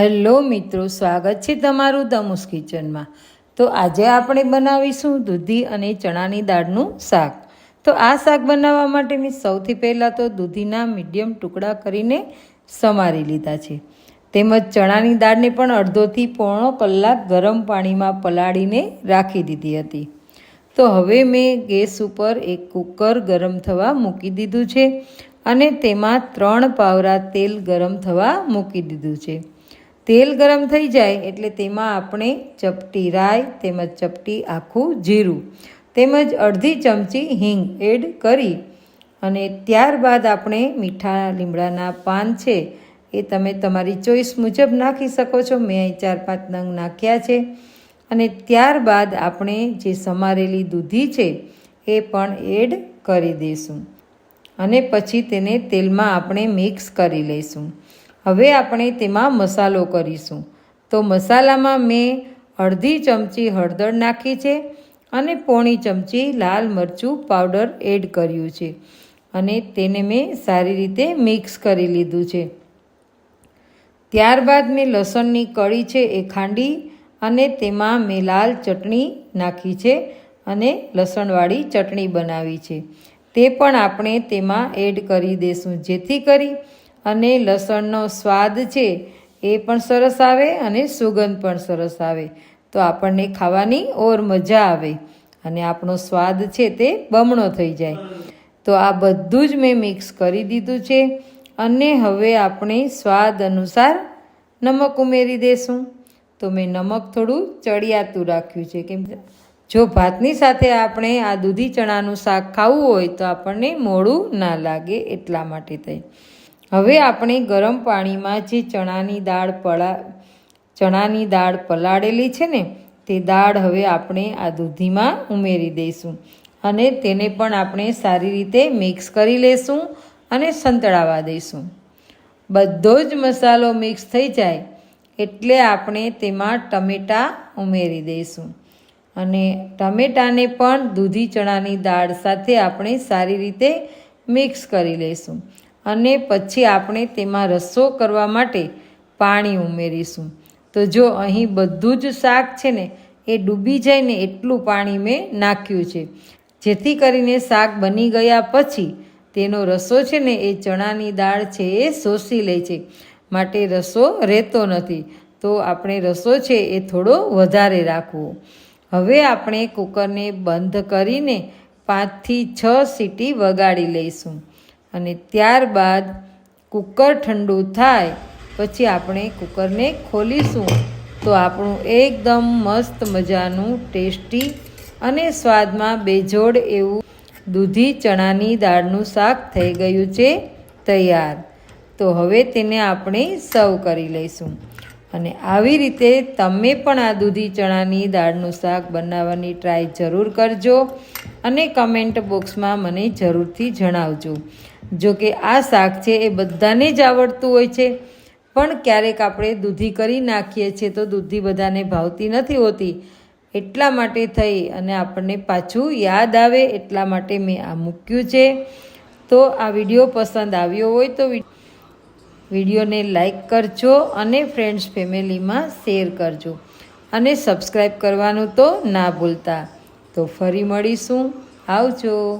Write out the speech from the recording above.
Hello મિત્રો, સ્વાગત છે તમારું ધમુસ કિચનમાં. તો આજે આપણે બનાવીશું દૂધી અને ચણાની દાળનું શાક. તો આ શાક બનાવવા માટે મેં સૌથી પહેલાં તો દૂધીના મીડિયમ ટુકડા કરીને સમારી લીધા છે. તેમજ ચણાની દાળને પણ અડધોથી પોણો કલાક ગરમ પાણીમાં પલાળીને રાખી દીધી હતી. તો હવે મેં ગેસ ઉપર એક કુકર ગરમ થવા મૂકી દીધું છે અને તેમાં ત્રણ પાવરા તેલ ગરમ થવા મૂકી દીધું છે. તેલ ગરમ થઈ જાય એટલે તેમાં આપણે ચપટી રાઈ તેમજ ચપટી આખું જીરું તેમજ અડધી ચમચી હિંગ એડ કરી અને ત્યારબાદ આપણે મીઠા લીમડાના પાન છે એ તમે તમારી ચોઈસ મુજબ નાખી શકો છો. મેં અહીં ચાર પાંચ નંગ નાખ્યા છે અને ત્યારબાદ આપણે જે સમારેલી દૂધી છે એ પણ એડ કરી દઈશું અને પછી તેને તેલમાં આપણે મિક્સ કરી લઈશું. હવે આપણે તેમાં મસાલો કરીશું. તો મસાલામાં મેં અડધી ચમચી હળદર નાખી છે અને પોણી ચમચી લાલ મરચું પાવડર એડ કર્યું છે. અને તેને મેં સારી રીતે મિક્સ કરી લીધું છે. ત્યારબાદ મેં લસણની કળી છે એ ખાંડી અને તેમાં મેં લાલ ચટણી નાખી છે અને લસણવાળી ચટણી બનાવી છે. તે પણ આપણે તેમાં એડ કરી દઈશું જેથી કરી અને લસણનો સ્વાદ છે, એ પણ સરસ આવે અને સુગંધ પણ સરસ આવે. તો આપણને ખાવાની ઓર મજા આવે અને આપણો સ્વાદ છે તે બમણો થઈ જાય. તો આ બધું જ મેં મિક્સ કરી દીધું છે અને હવે આપણે સ્વાદ અનુસાર નમક ઉમેરી દેશું. તો મેં નમક થોડું ચડિયાતું રાખ્યું છે કેમ જો ભાતની સાથે આપણે આ દૂધી ચણાનું શાક ખાવું હોય તો આપણને મોડું ના લાગે એટલા માટે થઈ. હવે આપણે ગરમ પાણીમાં જે ચણાની દાળ પલા, ચણાની દાળ પલાળેલી છે ને, તે દાળ હવે આપણે આ દૂધીમાં ઉમેરી દઈશું અને તેને પણ આપણે સારી રીતે મિક્સ કરી લઈશું અને સંતળાવા દઈશું. બધો જ મસાલો મિક્સ થઈ જાય એટલે આપણે તેમાં ટમેટાં ઉમેરી દઈશું અને ટમેટાને પણ દૂધી ચણાની દાળ સાથે આપણે સારી રીતે મિક્સ કરી લઈશું અને પછી આપણે તેમાં રસો કરવા માટે પાણી ઉમેરીશું. તો જો અહીં બધું જ શાક છે ને, એ ડૂબી જાય એટલું પાણી મેં નાખ્યું છે. જેથી કરીને શાક બની ગયા પછી તેનો રસો છે ને, એ ચણાની દાળ છે એ શોષી લે છે. માટે રસો રહેતો નથી. તો આપણે રસો છે એ થોડો વધારે રાખવો. હવે આપણે કુકરને બંધ કરીને પાંચથી છ સીટી વગાડી લઈશું. અને ત્યારબાદ કુકર ઠંડુ થાય, પછી આપણે કુકરને ખોલીશું. તો આપણું એકદમ મસ્ત મજાનું ટેસ્ટી અને સ્વાદમાં બેજોડ એવું દૂધી ચણાની દાળનું શાક થઈ ગયું છે તૈયાર. તો હવે તેને આપણે સર્વ કરી લઈશું. અને આવી રીતે તમે પણ આ દૂધી ચણાની દાળનું શાક બનાવવાની ટ્રાય જરૂર કરજો અને કમેન્ટ બોક્સમાં મને જરૂરથી જણાવજો. જો કે આ શાક છે એ બધાને જ આવડતું હોય છે. પણ ક્યારેક આપણે દૂધી કરી નાખીએ છીએ તો દૂધી બધાને ભાવતી નથી હોતી. એટલા માટે થઈ અને આપણને પાછું યાદ આવે એટલા માટે મેં આ મૂક્યું છે. તો આ વીડિયો પસંદ આવ્યો હોય તો વિડીયોને લાઈક કરજો અને ફ્રેન્ડ્સ ફેમિલીમાં શેર કરજો. અને સબસ્ક્રાઈબ કરવાનું તો ના ભૂલતા. તો ફરી મળીશું. આવજો.